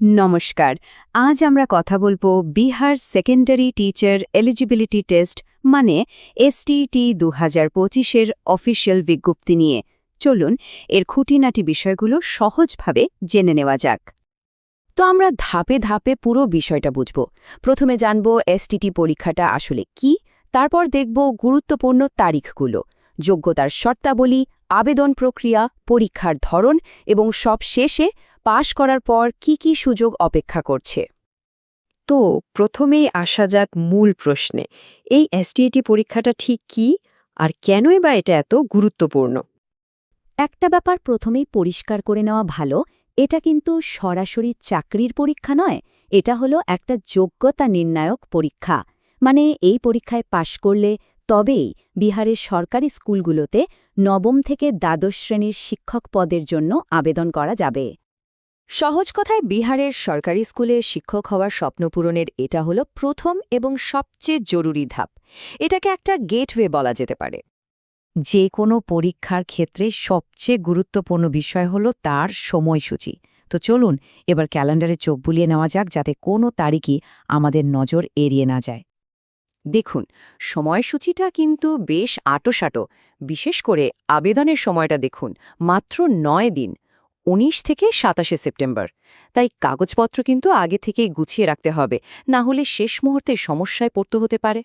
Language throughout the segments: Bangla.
নমস্কার। আজ আমরা কথা বলব Bihar secondary teacher eligibility test মানে এসটিটি দু হাজার পঁচিশের অফিসিয়াল বিজ্ঞপ্তি নিয়ে। চলুন, এর খুঁটিনাটি বিষয়গুলো সহজভাবে জেনে নেওয়া যাক। তো আমরা ধাপে ধাপে পুরো বিষয়টা বুঝব। প্রথমে জানব এসটিটি পরীক্ষাটা আসলে কি, তারপর দেখব গুরুত্বপূর্ণ তারিখগুলো, যোগ্যতার শর্তাবলী, আবেদন প্রক্রিয়া, পরীক্ষার ধরন এবং সব শেষে পাশ করার পর কি কি সুযোগ অপেক্ষা করছে? তো, প্রথমেই আসা যাক মূল প্রশ্নে। এই এসটিএটি পরীক্ষাটা ঠিক কি? আর কেনই বা এটা এত গুরুত্বপূর্ণ? একটা ব্যাপার প্রথমেই পরিষ্কার করে নেওয়া ভালো, এটা কিন্তু সরাসরি চাকরির পরীক্ষা নয়, এটা হলো একটা যোগ্যতা নির্ণায়ক পরীক্ষা। মানে এই পরীক্ষায় পাশ করলে তবেই বিহারের সরকারি স্কুলগুলোতে নবম থেকে দ্বাদশ শ্রেণির শিক্ষক পদের জন্য আবেদন করা যাবে। সহজ কথায় বিহারের সরকারি স্কুলে শিক্ষক হওয়ার স্বপ্ন পূরণের এটা হলো প্রথম এবং সবচেয়ে জরুরি ধাপ। এটাকে একটা গেটওয়ে বলা যেতে পারে। যে কোনো পরীক্ষার ক্ষেত্রে সবচেয়ে গুরুত্বপূর্ণ বিষয় হলো তার সময়সূচি। তো চলুন, এবার ক্যালেন্ডারে চোখ বুলিয়ে নেওয়া যাক যাতে কোনো তারিখই আমাদের নজর এড়িয়ে না যায়। দেখুন, সময়সূচিটা কিন্তু বেশ আটোসাটো। বিশেষ করে আবেদনের সময়টা দেখুন, মাত্র নয় দিন। ১৯ থেকে সাতাশে সেপ্টেম্বর। তাই কাগজপত্র কিন্তু আগে থেকেই গুছিয়ে রাখতে হবে, না হলে শেষ মুহূর্তে সমস্যায় পড়তে হতে পারে।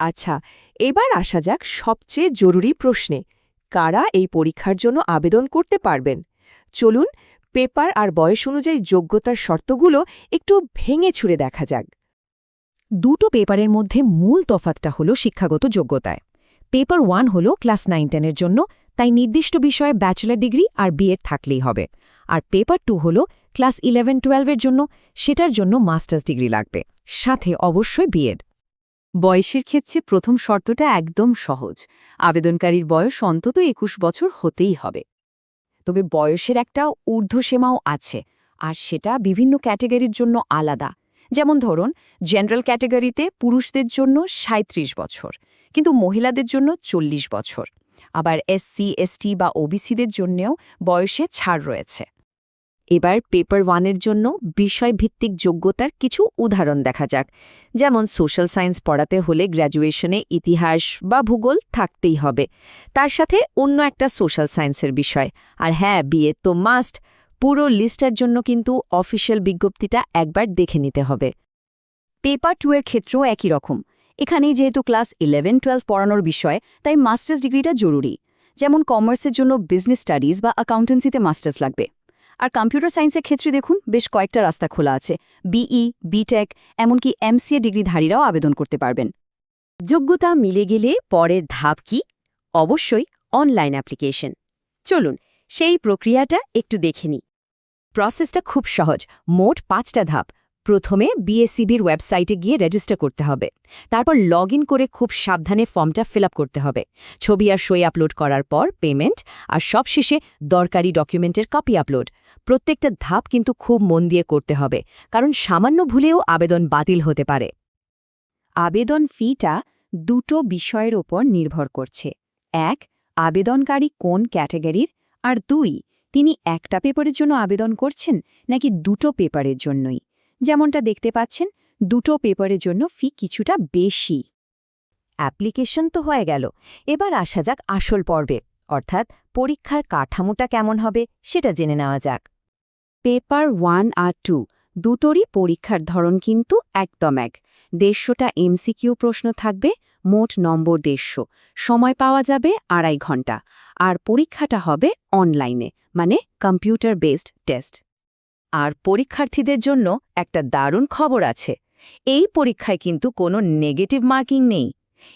আচ্ছা এবার আসা যাক সবচেয়ে জরুরি প্রশ্নে, কারা এই পরীক্ষার জন্য আবেদন করতে পারবেন? চলুন, পেপার আর বয়স অনুযায়ী যোগ্যতার শর্তগুলো একটু ভেঙে ছুড়ে দেখা যাক। দুটো পেপারের মধ্যে মূল তফাতটা হলো শিক্ষাগত যোগ্যতায়। পেপার ওয়ান হলো ক্লাস নাইন টেনের জন্য তাই নির্দিষ্ট বিষয়ে ব্যাচেলার ডিগ্রি আর বিএড থাকলেই হবে। আর পেপার টু হলো ক্লাস ইলেভেন টুয়েলভের জন্য, সেটার জন্য মাস্টার্স ডিগ্রি লাগবে। সাথে অবশ্যই বিএড বয়সের ক্ষেত্রে প্রথম শর্তটা একদম সহজ। আবেদনকারীর বয়স অন্তত একুশ বছর হতেই হবে। তবে বয়সের একটা ঊর্ধ্বসীমাও আছে, আর সেটা বিভিন্ন ক্যাটেগরির জন্য আলাদা। যেমন ধরুন, জেনারেল ক্যাটেগরিতে পুরুষদের জন্য ৩৭ বছর, কিন্তু মহিলাদের জন্য চল্লিশ বছর। আবার এসসি এসটি বা ওবিসিদের জন্যেও বয়সে ছাড় রয়েছে। এবার পেপার ওয়ানের জন্য বিষয়ভিত্তিক যোগ্যতার কিছু উদাহরণ দেখা যাক। যেমন সোশ্যাল সায়েন্স পড়াতে হলে গ্র্যাজুয়েশনে ইতিহাস বা ভূগোল থাকতেই হবে। তার সাথে অন্য একটা সোশ্যাল সায়েন্সের বিষয়। আর হ্যাঁ বিয়ে তো মাস্ট পুরো লিস্টার জন্য কিন্তু অফিসিয়াল বিজ্ঞপ্তিটা একবার দেখে নিতে হবে। পেপার টু এর ক্ষেত্রেও একই রকম। এখানেই যেহেতু ক্লাস ইলেভেন টুয়েলভ পড়ানোর বিষয়, তাই মাস্টার্স ডিগ্রিটা জরুরি। যেমন কমার্সের জন্য বিজনেস স্টাডিজ বা অ্যাকাউন্টেন্সিতে মাস্টার্স লাগবে। আর কম্পিউটার সায়েন্সের ক্ষেত্রে দেখুন, বেশ কয়েকটা রাস্তা খোলা আছে। বিই বিটেক এমনকি এমসিএ ডিগ্রিধারীরাও আবেদন করতে পারবেন। যোগ্যতা মিলে গেলে পরের ধাপ কি? অবশ্যই অনলাইন অ্যাপ্লিকেশন চলুন, সেই প্রক্রিয়াটা একটু দেখে নিই। প্রসেসটা খুব সহজ, মোট পাঁচটা ধাপ। প্রথমে বিএসসিবির ওয়েবসাইটে গিয়ে রেজিস্টার করতে হবে। তারপর লগ করে খুব সাবধানে ফর্মটা ফিল করতে হবে। ছবি আর সই আপলোড করার পর পেমেন্ট আর সবশেষে দরকারি ডকুমেন্টের কপি আপলোড প্রত্যেকটা ধাপ কিন্তু খুব মন দিয়ে করতে হবে, কারণ সামান্য ভুলেও আবেদন বাতিল হতে পারে। আবেদন ফিটা দুটো বিষয়ের ওপর নির্ভর করছে। এক, আবেদনকারী কোন ক্যাটাগরির আর দুই, তিনি একটা পেপারের জন্য আবেদন করছেন, নাকি দুটো পেপারের জন্যই? যেমনটা দেখতে পাচ্ছেন, দুটো পেপারের জন্য ফি কিছুটা বেশি। অ্যাপ্লিকেশন তো হয়ে গেল। এবার আসা যাক আসল পর্বে। অর্থাৎ পরীক্ষার কাঠামোটা কেমন হবে সেটা জেনে নেওয়া যাক। পেপার ওয়ান আর টু দুটোরই পরীক্ষার ধরন কিন্তু একদম এক। দেড়শোটা এমসিকিউ প্রশ্ন থাকবে, মোট নম্বর দেড়শো। সময় পাওয়া যাবে আড়াই ঘণ্টা। আর পরীক্ষাটা হবে অনলাইনে মানে কম্পিউটার বেসড টেস্ট। আর পরীক্ষার্থীদের জন্য একটা দারুণ খবর আছে। এই পরীক্ষায় কিন্তু কোনো নেগেটিভ মার্কিং নেই।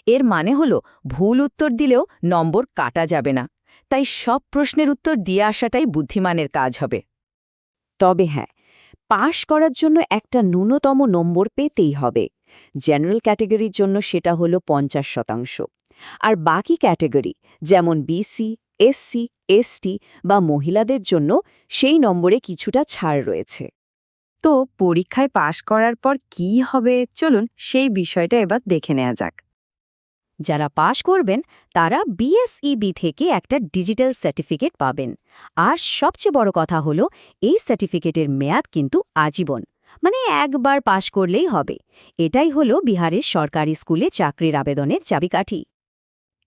এর মানে হল ভুল উত্তর দিলেও নম্বর কাটা যাবে না। তাই সব প্রশ্নের উত্তর দিয়ে আসাটাই বুদ্ধিমানের কাজ হবে। তবে হ্যাঁ পাশ করার জন্য একটা ন্যূনতম নম্বর পেতেই হবে। জেনারেল ক্যাটেগরির জন্য সেটা হলো পঞ্চাশ শতাংশ। আর বাকি ক্যাটেগরি, যেমন বিসি এসসি এসটি বা মহিলাদের জন্য সেই নম্বরে কিছুটা ছাড় রয়েছে। তো পরীক্ষায় পাশ করার পর কি হবে? চলুন সেই বিষয়টা এবার দেখে নেওয়া যাক। যারা পাশ করবেন, তারা বিএসইবি থেকে একটা ডিজিটাল সার্টিফিকেট পাবেন। আর সবচেয়ে বড় কথা হলো, এই সার্টিফিকেটের মেয়াদ কিন্তু আজীবন। মানে একবার পাশ করলেই হবে। এটাই হলো বিহারের সরকারি স্কুলে চাকরির আবেদনের চাবিকাঠি।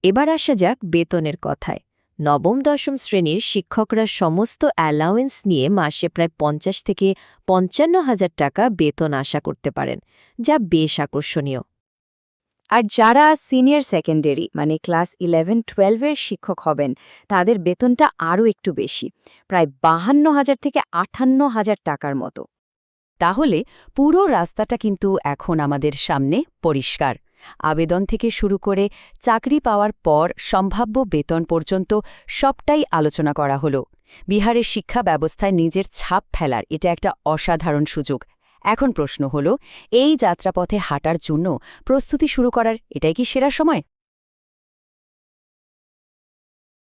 এবার আসা যাক বেতনের কথায়। নবম দশম শ্রেণির শিক্ষকরা সমস্ত অ্যালাওয়েন্স নিয়ে মাসে প্রায় পঞ্চাশ থেকে পঞ্চান্ন হাজার টাকা বেতন আশা করতে পারেন, যা বেশ আকর্ষণীয়। আর যারা সিনিয়র সেকেন্ডারি মানে ক্লাস ইলেভেন টুয়েলভের শিক্ষক হবেন, তাদের বেতনটা আরও একটু বেশি, প্রায় বাহান্ন হাজার থেকে আটান্ন হাজার টাকার মতো। তাহলে পুরো রাস্তাটা কিন্তু এখন আমাদের সামনে পরিষ্কার। আবেদন থেকে শুরু করে চাকরি পাওয়ার পর সম্ভাব্য বেতন পর্যন্ত সবটাই আলোচনা করা হলো। বিহারের শিক্ষা ব্যবস্থায় নিজের ছাপ ফেলার এটা একটা অসাধারণ সুযোগ। এখন প্রশ্ন হলো, এই যাত্রাপথে হাঁটার জন্য প্রস্তুতি শুরু করার এটাই কি সেরা সময়?